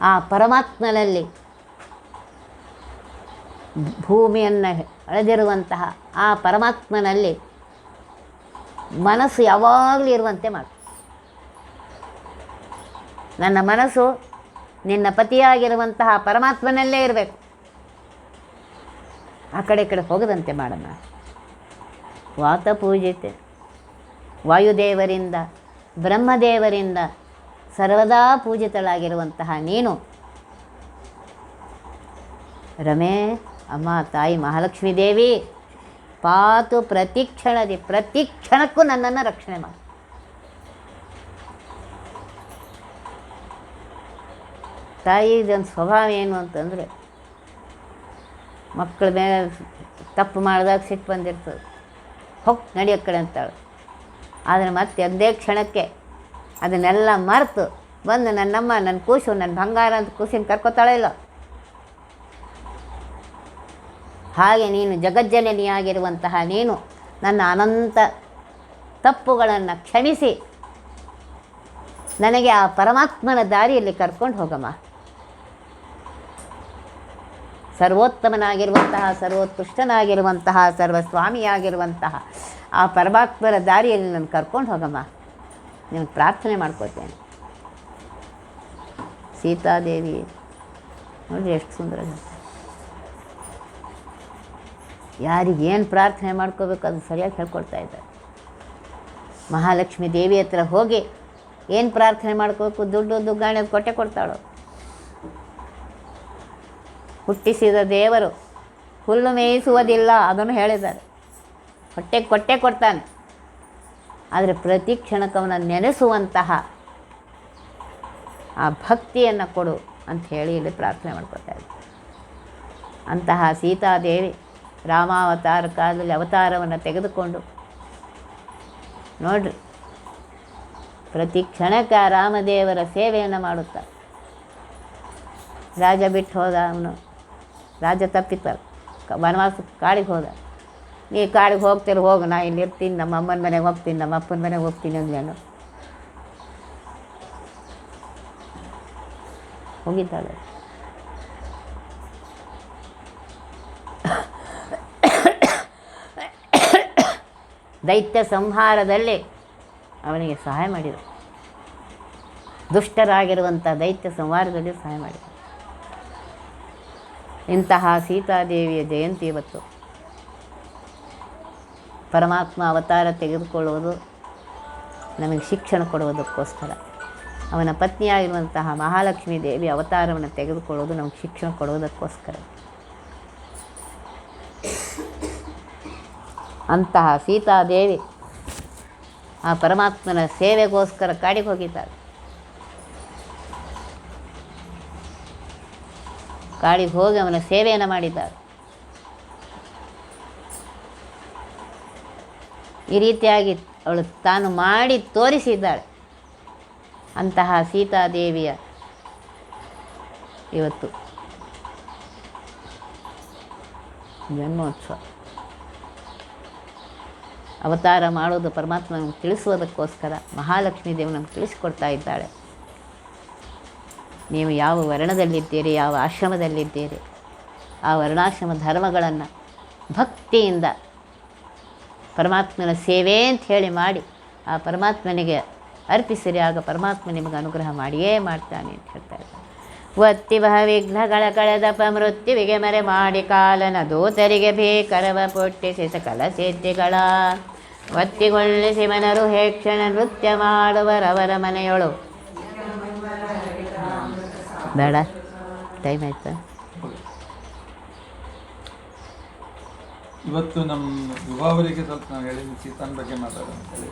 [SPEAKER 1] ಆ ಪರಮಾತ್ಮನಲ್ಲಿ ಭೂಮಿಯನ್ನು ಅಳೆದಿರುವಂತಹ ಆ ಪರಮಾತ್ಮನಲ್ಲಿ ಮನಸ್ಸು ಯಾವಾಗಲೂ ಇರುವಂತೆ ಮಾಡು. ನನ್ನ ಮನಸ್ಸು ನಿನ್ನ ಪತಿಯಾಗಿರುವಂತಹ ಪರಮಾತ್ಮನಲ್ಲೇ ಇರಬೇಕು. ಆ ಕಡೆ ಕಡೆ ಹೋಗದಂತೆ ಮಾಡಮ್ಮ ವಾತ ಪೂಜಿತೆ. ವಾಯುದೇವರಿಂದ ಬ್ರಹ್ಮದೇವರಿಂದ ಸರ್ವದಾ ಪೂಜಿತಳಾಗಿರುವಂತಹ ನೀನು. ರಮೇ, ಅಮ್ಮ, ತಾಯಿ, ಮಹಾಲಕ್ಷ್ಮೀ ದೇವಿ, ಪಾತು ಪ್ರತಿ ಕ್ಷಣದಿ ಪ್ರತಿ ಕ್ಷಣಕ್ಕೂ ನನ್ನನ್ನು ರಕ್ಷಣೆ ಮಾಡು. ತಾಯಿ ಇದೊಂದು ಸ್ವಭಾವ ಏನು ಅಂತಂದರೆ, ಮಕ್ಕಳ ಮೇಲೆ ತಪ್ಪು ಮಾಡಿದಾಗ ಸಿಟ್ಟು ಬಂದಿರ್ತದೆ. ಹೊಕ್ ನಡಿಯೋ ಕಡೆ ಅಂತಾಳೆ. ಆದರೆ ಮತ್ತೆ ಒಂದೇ ಕ್ಷಣಕ್ಕೆ ಅದನ್ನೆಲ್ಲ ಮರೆತು ಬಂದು ನನ್ನಮ್ಮ ನನ್ನ ಕೂಸು ನನ್ನ ಬಂಗಾರ ಅಂತ ಕೂಸಿನ ಕರ್ಕೋತಾಳೆ ಇಲ್ಲ. ಹಾಗೆ ನೀನು ಜಗಜ್ಜನನಿಯಾಗಿರುವಂತಹ ನೀನು ನನ್ನ ಅನಂತ ತಪ್ಪುಗಳನ್ನು ಕ್ಷಮಿಸಿ. ನನಗೆ ಆ ಪರಮಾತ್ಮನ ದಾರಿಯಲ್ಲಿ ಕರ್ಕೊಂಡು ಹೋಗಮ್ಮ. ಸರ್ವೋತ್ತಮನಾಗಿರುವಂತಹ, ಸರ್ವೋತ್ಕೃಷ್ಟನಾಗಿರುವಂತಹ, ಸರ್ವಸ್ವಾಮಿಯಾಗಿರುವಂತಹ ಆ ಪರಮಾತ್ಮರ ದಾರಿಯಲ್ಲಿ ನಾನು ಕರ್ಕೊಂಡು ಹೋಗಮ್ಮ. ನಿಮಗೆ ಪ್ರಾರ್ಥನೆ ಮಾಡ್ಕೋತೇನೆ ಸೀತಾದೇವಿ, ನೋಡಿರಿ ಎಷ್ಟು ಸುಂದರ ಯಾರಿಗೇನು ಪ್ರಾರ್ಥನೆ ಮಾಡ್ಕೋಬೇಕು ಅದು ಸರಿಯಾಗಿ ಹೇಳ್ಕೊಡ್ತಾ ಇದ್ದಾರೆ. ಮಹಾಲಕ್ಷ್ಮಿ ದೇವಿ ಹತ್ರ ಹೋಗಿ ಏನು ಪ್ರಾರ್ಥನೆ ಮಾಡ್ಕೋಬೇಕು? ದುಡ್ಡು ದುಗ್ಗಾಣೆ ಕೊಟ್ಟೆ ಕೊಡ್ತಾಳು. ಹುಟ್ಟಿಸಿದ ದೇವರು ಹುಲ್ಲು ಮೇಯಿಸುವುದಿಲ್ಲ ಅದನ್ನು ಹೇಳಿದ್ದಾರೆ. ಹೊಟ್ಟೆ ಕೊಟ್ಟೆ ಕೊಡ್ತಾನೆ. ಆದರೆ ಪ್ರತಿ ಕ್ಷಣಕ್ಕೆ ಅವನ ನೆನೆಸುವಂತಹ ಆ ಭಕ್ತಿಯನ್ನು ಕೊಡು ಅಂತ ಹೇಳಿ ಇಲ್ಲಿ ಪ್ರಾರ್ಥನೆ ಮಾಡ್ಕೊತಾ ಇದ್ದಾರೆ. ಅಂತಹ ಸೀತಾದೇವಿ ರಾಮಾವತಾರ ಕಾಲದಲ್ಲಿ ಅವತಾರವನ್ನು ತೆಗೆದುಕೊಂಡು ನೋಡ್ರಿ, ಪ್ರತಿ ಕ್ಷಣಕ್ಕೆ ರಾಮದೇವರ ಸೇವೆಯನ್ನು ಮಾಡುತ್ತಾ. ರಾಜ ಬಿಟ್ಟು ಹೋದ ಅವನು. ರಾಜ ತಪ್ಪಿತ್ತು ವನವಾಸ ಕಾಡಿಗೆ ಹೋದ. ನೀ ಕಾಡಿಗೆ ಹೋಗ್ತೀರ, ಹೋಗು, ನಾ ಇಲ್ಲಿ ಇರ್ತೀನಿ, ನಮ್ಮ ಅಮ್ಮನ ಮನೆಗೆ ಹೋಗ್ತೀನಿ, ನಮ್ಮ ಅಪ್ಪನ ಮನೆಗೆ ಹೋಗ್ತೀನಿ ನಾನು. ಹೋಗಿದ್ದಾಳೆ. ದೈತ್ಯ ಸಂಹಾರದಲ್ಲಿ ಅವನಿಗೆ ಸಹಾಯ ಮಾಡಿದರು ದುಷ್ಟರಾಗಿರುವಂಥ ದೈತ್ಯ ಸಂಹಾರದಲ್ಲಿ ಸಹಾಯ ಮಾಡಿದರು ಇಂತಹ ಸೀತಾದೇವಿಯ ಜಯಂತಿ ಇವತ್ತು. ಪರಮಾತ್ಮ ಅವತಾರ ತೆಗೆದುಕೊಳ್ಳುವುದು ನಮಗೆ ಶಿಕ್ಷಣ ಕೊಡುವುದಕ್ಕೋಸ್ಕರ. ಅವನ ಪತ್ನಿಯಾಗಿರುವಂತಹ ಮಹಾಲಕ್ಷ್ಮೀ ದೇವಿ ಅವತಾರವನ್ನು ತೆಗೆದುಕೊಳ್ಳೋದು ನಮಗೆ ಶಿಕ್ಷಣ ಕೊಡುವುದಕ್ಕೋಸ್ಕರ. ಅಂತಹ ಸೀತಾದೇವಿ ಆ ಪರಮಾತ್ಮನ ಸೇವೆಗೋಸ್ಕರ ಕಾಡಿಗೆ ಹೋಗಿದ್ದಾಳೆ ಕಾಡಿಗೆ ಹೋಗಿ ಅವನ ಸೇವೆಯನ್ನು ಮಾಡಿದ್ದಾರೆ. ಈ ರೀತಿಯಾಗಿ ಅವಳು ತಾನು ಮಾಡಿ ತೋರಿಸಿದ್ದಾಳೆ. ಅಂತಹ ಸೀತಾದೇವಿಯ ಇವತ್ತು ಜನ್ಮೋತ್ಸವ. ಅವತಾರ ಮಾಡೋದು ಪರಮಾತ್ಮ ನಮಗೆ ತಿಳಿಸುವುದಕ್ಕೋಸ್ಕರ ಮಹಾಲಕ್ಷ್ಮೀ ದೇವಿ ನಮ್ಗೆ ತಿಳಿಸಿಕೊಡ್ತಾ ಇದ್ದಾಳೆ. ನೀವು ಯಾವ ವರ್ಣದಲ್ಲಿದ್ದೀರಿ, ಯಾವ ಆಶ್ರಮದಲ್ಲಿದ್ದೀರಿ, ಆ ವರ್ಣಾಶ್ರಮ ಧರ್ಮಗಳನ್ನು ಭಕ್ತಿಯಿಂದ ಪರಮಾತ್ಮನ ಸೇವೆ ಅಂತ ಹೇಳಿ ಮಾಡಿ, ಆ ಪರಮಾತ್ಮನಿಗೆ ಅರ್ಪಿಸಿರಿ, ಆಗ ಪರಮಾತ್ಮ ನಿಮಗೆ ಅನುಗ್ರಹ ಮಾಡಿಯೇ ಮಾಡ್ತಾನೆ ಅಂತ ಹೇಳ್ತಾ ಇದ್ದಾರೆ ಒತ್ತಿ ಬಹ ವಿಘ್ನಗಳ ಕಳೆದಪ ಮೃತ್ಯುವಿಗೆ ಮರೆ ಮಾಡಿ ಕಾಲನ ದೂತರಿಗೆ ಭೀಕರವ ಪೊಟ್ಟಿ ಸಕಲ ಸಿದ್ಧಿಗಳ. ಒತ್ತಿಗೊಳ್ಳಿಸಿ ಮನರು ಹೇಕ್ಷಣ ನೃತ್ಯ ಮಾಡುವರವರ ಮನೆಯೊಳು ಬೇಡ. ಟೈಮ್ ಆಯಿತಾ.
[SPEAKER 2] ಇವತ್ತು ನಮ್ಮ ಯುವಾವರಿಗೆ ಸ್ವಲ್ಪ ನಾವು ಹೇಳಿದ್ವಿ ಸೀತಾನ್ ಬಗ್ಗೆ ಮಾತಾಡೋಣ ಅಂತ ಹೇಳಿ.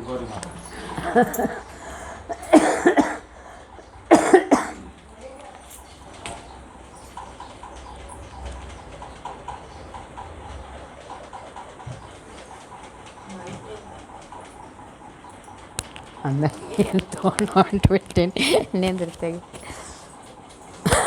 [SPEAKER 2] ಯುವಾರಿ ಮಾತಾಡೋಣ.
[SPEAKER 1] ಅಂದ ತೊಗೊಂಡು ಹೊಂಟ್ಬಿಟ್ಟೇನೆ. ನಿಂದಿರ್ತಾಗೆ